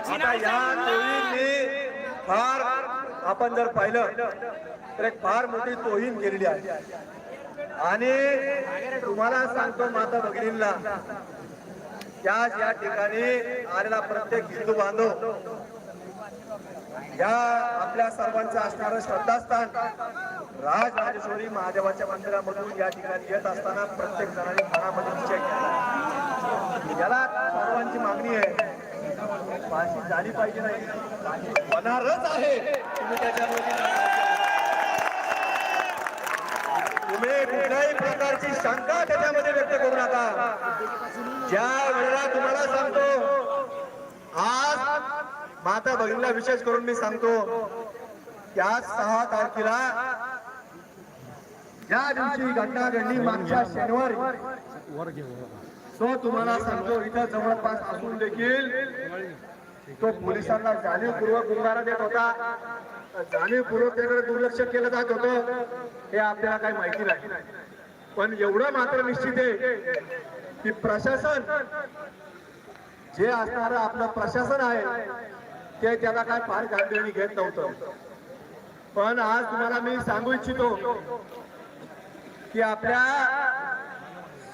आता या तोहींनी फार आपण जर पाहिलं तर एक फार मोठी तोहीन केलेली आहे. आणि तुम्हाला सांगतो माता भगिनींना त्याच या ठिकाणी आलेला प्रत्येक हिंदू बांधव या आपल्या सर्वांचं असणारं श्रद्धास्थान राजराजेश्वरी महादेवाच्या मंदिरामधून या ठिकाणी येत असताना प्रत्येक जणांनी मनामध्ये विषय केला. याला सर्वांची मागणी आहे. फाशी झाली पाहिजे नाही. होणारच आहे. तुम्ही त्याच्यामध्ये तुम्ही कुठल्याही प्रकारची शंका त्याच्यामध्ये व्यक्त करू नका. ज्या वेळेला तुम्हाला सांगतो आज माता भगिनीला विशेष करून मी सांगतो त्या सहा तारखेला या दिवशी घटना घडली मागच्या शनिवारी तो तुम्हाला सांगतो इथं जवळपास असून देखील तो पोलिसांना जाणीवपूर्वक गुंगारा देत होता. जाणीवपूर्वक त्याकडे दुर्लक्ष केलं जात होतं. हे आपल्याला काही माहिती नाही. पण एवढं मात्र निश्चित आहे की प्रशासन जे असणारं आपलं प्रशासन आहे ते त्याला काय फार गांधीनी घेत नव्हतं. पण आज तुम्हाला मी सांगू इच्छितो की आपल्या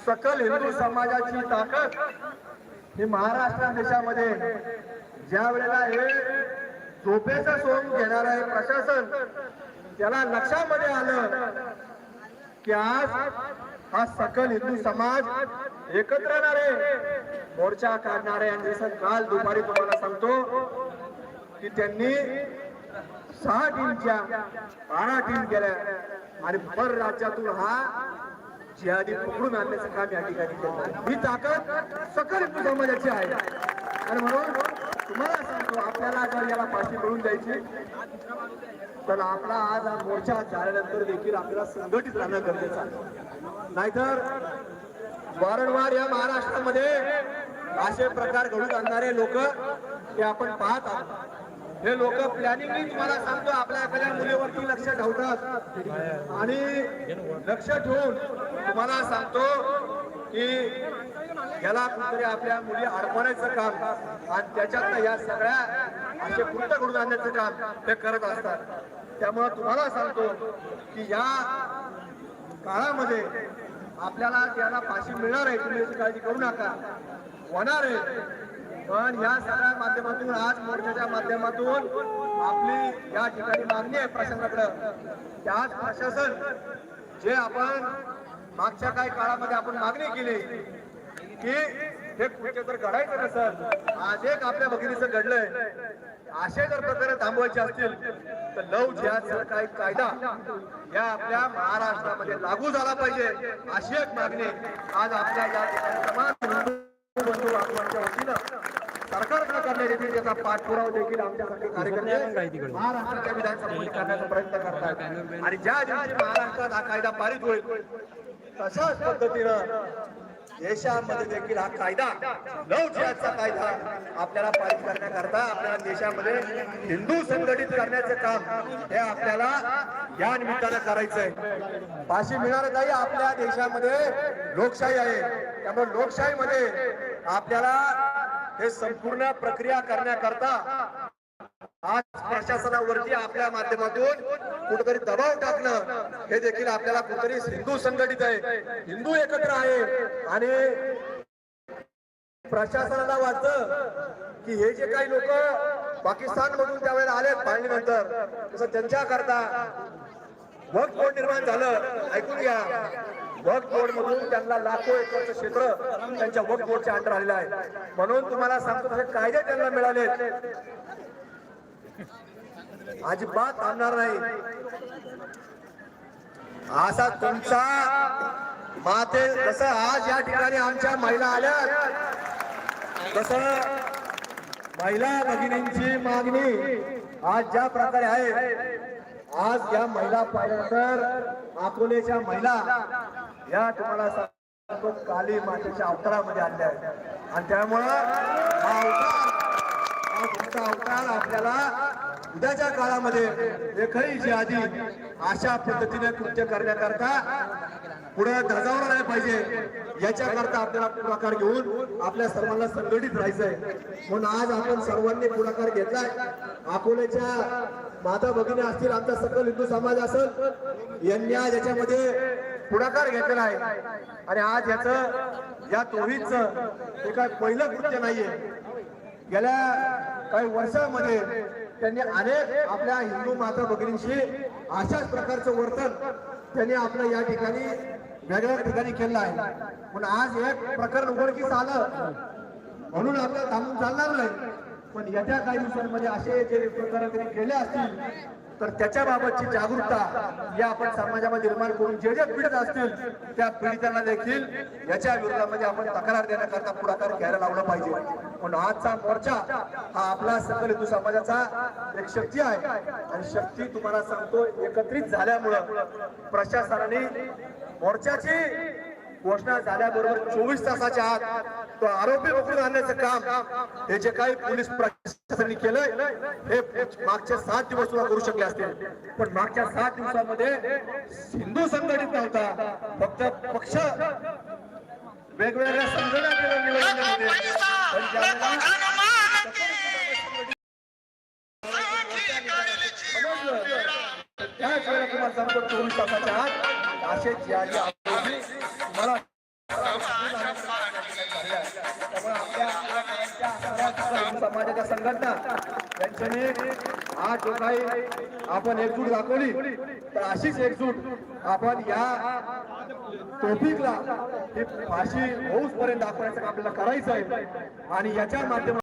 सकल हिंदू समाजाची ताकद ही महाराष्ट्र देशामध्ये ज्या वेळेला हे झोपेचं सोंग घेणार आहे प्रशासन त्याला लक्षामध्ये आलं की आज हा सकल हिंदू समाज एकत्र येणार आहे मोर्चा काढणारे आणि जसं काल दुपारी तुम्हाला सांगतो की त्यांनी सहा टीमच्या बारा टीम केल्या. आणि भर राज्यातून हा जिहादी पकडून आणण्याचं काम या ठिकाणी केलं ही ताकद सकल हिंदू समाजाची आहे. आणि म्हणून तुम्हाला सांगतो आपल्याला जर याला फाशी मिळून द्यायची तर आपला आज हा मोर्चा झाल्यानंतर देखील आपल्याला संघटित राहणं गरजेचं आहे. नाहीतर वारंवार या महाराष्ट्रामध्ये असे प्रकार घडून आणणारे लोक ते आपण पाहत आहोत. हे लोक प्लॅनिंगली तुम्हाला सांगतो आपल्या एखाद्या मुलीवरती लक्ष ठेवतात. आणि लक्ष ठेवून तुम्हाला सांगतो की याला कुठेतरी आपल्या मुली अडकवण्याचं काम आणि त्याच्यात या सगळ्या असे कृत्य घडून आणण्याचं काम ते करत असतात. त्यामुळे तुम्हाला सांगतो की या काळामध्ये आपल्याला याला फाशी मिळणार आहे तुम्ही याची काळजी करू नका. होणार आहे. पण या सगळ्या माध्यमातून आज मोर्चाच्या माध्यमातून आपली या ठिकाणी मागणी आहे प्रशासनाकडे. त्याच प्रशासन जे आपण मागच्या काही काळामध्ये आपण मागणी केली की हे कुठे तर घडायचं नसेल आज एक आपल्या भगिनीचं घडलंय. असे जर प्रकारे थांबवायचे असतील तर लव जिहादचा काही कायदा या आपल्या महाराष्ट्रामध्ये लागू झाला पाहिजे अशी एक मागणी आज आपल्या या ठिकाणी समाज हिंदू बंधू बांधवांच्या वतीनं त्याचा पाठपुरावा देखील आमच्यासारखे कार्यकर्ते महाराष्ट्राच्या विधानसभेमध्ये करण्याचा प्रयत्न करतात. आणि ज्या दिवशी महाराष्ट्रात हा कायदा पारित होईल तशाच पद्धतीनं देशामध्ये देखील हा कायदा कायदा आपल्याला पारित करण्याकरता आपल्या देशामध्ये हिंदू संघटित करण्याचं काम हे आपल्याला या निमित्तानं करायचंय. फाशी मिळणार नाही आपल्या देशामध्ये लोकशाही आहे. त्यामुळे लोकशाहीमध्ये आपल्याला हे संपूर्ण प्रक्रिया करण्याकरता आज प्रशासनावरती आपल्या माध्यमातून कुठेतरी दबाव टाकणं हे देखील आपल्याला कुठेतरी हिंदू संघटित आहे. हिंदू एकत्र आहे. आणि प्रशासनाला वाटतं की हे जे काही लोक पाकिस्तान मधून त्यावेळेला आले फाळणीनंतर तसं त्यांच्या करता वक्त कोण निर्माण झालं ऐकून घ्या. वक्त बोर्ड मधून त्यांना लाखो एकरचं क्षेत्र त्यांच्या वक्त बोर्डच्या अंडर आलेलं आहे. म्हणून तुम्हाला सांगतो तसे कायदे त्यांना मिळाले अजिबात थांबणार नाही. असा तुमचा माते जसं आज या ठिकाणी आमच्या महिला आल्या तसं महिला भगिनींची मागणी आज ज्या प्रकारे आहे आज या महिला पाहिल्यानंतर अकोलेच्या महिला या तुम्हाला सांगतो काली मातेच्या अवतारामध्ये आणल्या आहेत. आणि त्यामुळं हा अवतार हा तुमचा अवतार आपल्याला उद्याच्या काळामध्ये एकही आधी अशा पद्धतीने कृत्य करण्याकरता पुढे धजावलं नाही पाहिजे. याच्याकरता आपल्याला पुढाकार घेऊन आपल्या सर्वांना संघटित राहायचंय. म्हणून आज आपण सर्वांनी पुढाकार घेतलाय. अकोल्याच्या माता भगिनी असतील आमचा सकल हिंदू समाज असेल यांनी आज याच्यामध्ये पुढाकार घेतलेला आहे. आणि आज याच या तोहीच हे काय पहिलं कृत्य नाहीये. गेल्या काही वर्षामध्ये त्यांनी अनेक आपल्या हिंदू माता भगिनींशी अशाच प्रकारचं वर्तन त्यांनी आपलं या ठिकाणी वेगळ्या ठिकाणी केलं आहे. पण आज एक प्रकरण उघडकीस आलं. म्हणून आपल्याला थांबून चालणार नाही. पण येत्या काही दिवसांमध्ये असे जे प्रकरण केले असतील तर त्याच्याबाबतची जागरूकता या आपण समाजामध्ये निर्माण करून जे जे पीडित असतील त्या पीडितांना देखील याच्या विरोधामध्ये आपण तक्रार देण्याकरता पुढाकार घ्यायला लावलं पाहिजे. पण आजचा मोर्चा हा आपला सकल हिंदू समाजाचा एक शक्ती आहे. आणि शक्ती तुम्हाला सांगतो एकत्रित झाल्यामुळं प्रशासनाने मोर्चाची घोषणा झाल्याबरोबर चोवीस तासाच्या आत तो आरोपी पकडून आणण्याचं काम हे जे काही पोलीस प्रशासनाने केलंय हे मागच्या सात दिवस सुद्धा करू शकले असते पण मागच्या सात दिवसामध्ये हिंदू संघटित नव्हता. फक्त पक्ष वेगवेगळ्या संघटना ज्यावेळेला समजलं. त्याच वेळेला तुम्हाला सांगतो चोवीस तासाच्या आत असे जे यांच्याने आज जो काही आपण एकजूट दाखवली तर अशीच एकजूट आपण या टॉपिकला फाशी होऊस पर्यंत दाखवण्याचं आपल्याला करायचं आहे. आणि याच्या माध्यमातून